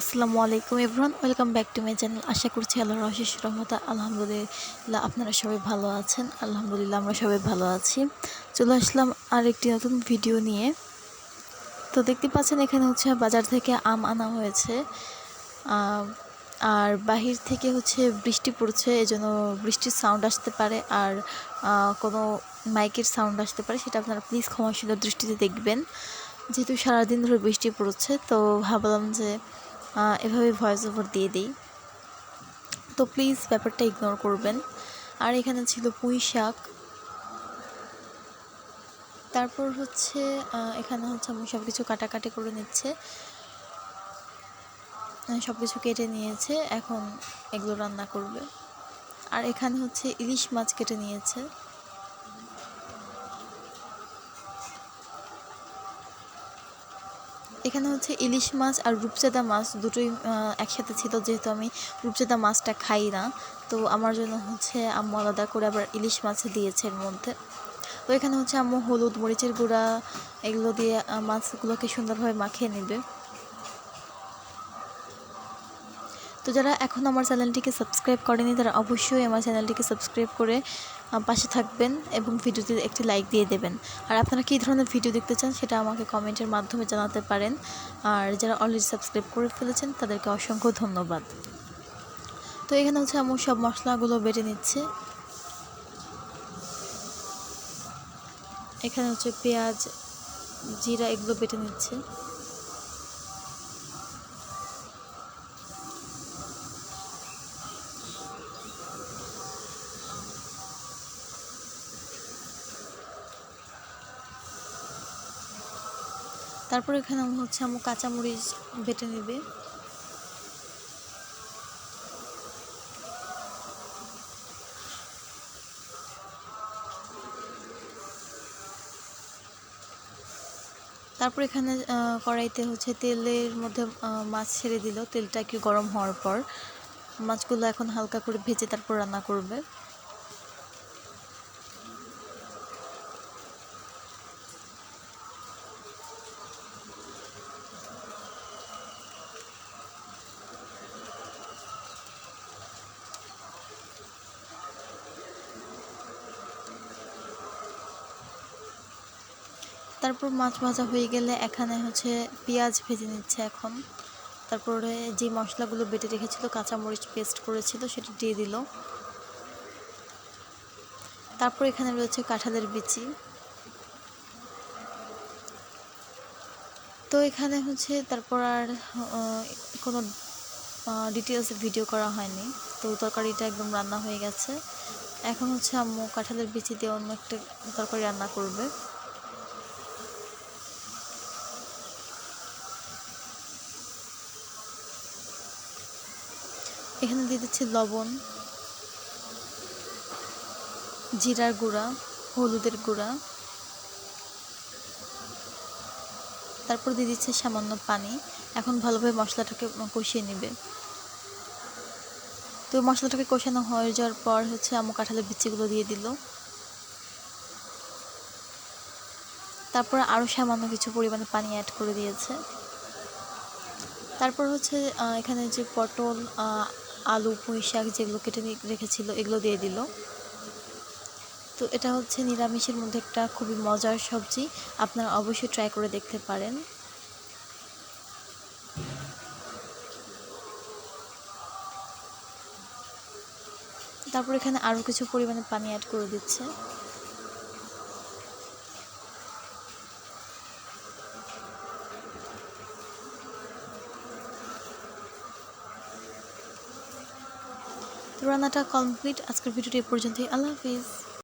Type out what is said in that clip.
আসসালামু আলাইকুম everyone welcome back to my channel. আশা করছি আল্লাহর অশেষ রহমতা আলহামদুলিল্লাহ আপনারা সবাই ভালো আছেন। আলহামদুলিল্লাহ আমরা সবাই ভালো আছি। চলে আসলাম আর একটি নতুন ভিডিও নিয়ে। তো দেখতে পাচ্ছেন এখানে হচ্ছে বাজার থেকে আম আনা হয়েছে। আর বাহির থেকে হচ্ছে বৃষ্টি পড়ছে, এজন্য বৃষ্টির সাউন্ড আসতে পারে আর কোনো মাইকের সাউন্ড আসতে পারে, সেটা আপনারা প্লিজ ক্ষমাসুন্দর দৃষ্টিতে দেখবেন। যেহেতু সারাদিন ধরে বৃষ্টি পড়ছে, তো ভাবলাম যে এভাবে ভয়েস ওভার দিয়ে দিই। তো প্লিজ ব্যাপারটা ইগনোর করবেন। আর এখানে ছিল পুঁই শাক। তারপর হচ্ছে এখানে হচ্ছে আমি সব কিছু কাটাকাটি করে নিচ্ছে। সব কিছু কেটে নিয়েছে। এখন এগুলো রান্না করবে। আর এখানে হচ্ছে ইলিশ মাছ কেটে নিয়েছে। এখানে হচ্ছে ইলিশ মাছ আর রূপচাঁদা মাছ দুটোই একসাথে ছিল, যেহেতু আমি রূপচাঁদা মাছটা খাই না। তো আমার জন্য হচ্ছে আম্মু আলাদা করে আবার ইলিশ মাছ দিয়েছে এর মধ্যে। তো এখানে হচ্ছে আম্মু হলুদ মরিচের গুঁড়া, এগুলো দিয়ে মাছগুলোকে সুন্দরভাবে মাখিয়ে নেবে। তো যারা এখন আমার চ্যানেলটিকে সাবস্ক্রাইব করেনি, তারা অবশ্যই আমার চ্যানেলটিকে সাবস্ক্রাইব করে পাশে থাকবেন এবং ভিডিওতে একটি লাইক দিয়ে দেবেন। আর আপনারা কী ধরনের ভিডিও দেখতে চান সেটা আমাকে কমেন্টের মাধ্যমে জানাতে পারেন। আর যারা অলরেডি সাবস্ক্রাইব করে ফেলেছেন, তাদেরকে অসংখ্য ধন্যবাদ। তো এখানে হচ্ছে আমার সব মশলাগুলো বেটে নিচ্ছে। এখানে হচ্ছে পেঁয়াজ, জিরা এগুলো বেটে নিচ্ছে। তারপর এখানে হচ্ছে আমু কাঁচামরিচ বেটে নেবে। তারপর এখানে কড়াইতে হচ্ছে তেলের মধ্যে মাছ ছেড়ে দিল। তেলটা একটু গরম হওয়ার পর মাছগুলো এখন হালকা করে ভেজে তারপর রান্না করবে। তারপর মাছ ভাজা হয়ে গেলে এখানে হচ্ছে পেঁয়াজ ভেজে নিচ্ছে এখন। তারপরে যে মশলাগুলো বেটে রেখেছিল, কাঁচামরিচ পেস্ট করেছিল, সেটা দিয়ে দিল। তারপর এখানে রয়েছে কাঁঠালের বিচি। তো এখানে হচ্ছে তারপর আর কোনো ডিটেলসে ভিডিও করা হয়নি। তো তরকারিটা একদম রান্না হয়ে গেছে। এখন হচ্ছে আম্মু কাঁঠালের বিচি দিয়ে অন্য একটা তরকারি রান্না করবে। এখানে দিয়ে দিচ্ছি লবণ, জিরার গুঁড়া, হলুদের গুঁড়া। তারপর দিয়ে দিচ্ছে সামান্য পানি। এখন ভালোভাবে মশলাটাকে কষিয়ে নেবে। তো মশলাটাকে কষানো হয়ে যাওয়ার পর হচ্ছে আমু কাঁঠালের বিচিগুলো দিয়ে দিল। তারপর আরও সামান্য কিছু পরিমাণে পানি অ্যাড করে দিয়েছে। তারপর হচ্ছে এখানে যে পটল আলু, পুঁই শাক যেগুলো কেটে রেখেছিল, এগুলো দিয়ে দিল। তো এটা হচ্ছে নিরামিষের মধ্যে একটা খুবই মজার সবজি। আপনারা অবশ্যই ট্রাই করে দেখতে পারেন। তারপর এখানে আরও কিছু পরিমাণে পানি অ্যাড করে দিচ্ছে। রান্নাটা কমপ্লিট। আজকের ভিডিওটি এ পর্যন্তই। আল্লাহ হাফিজ।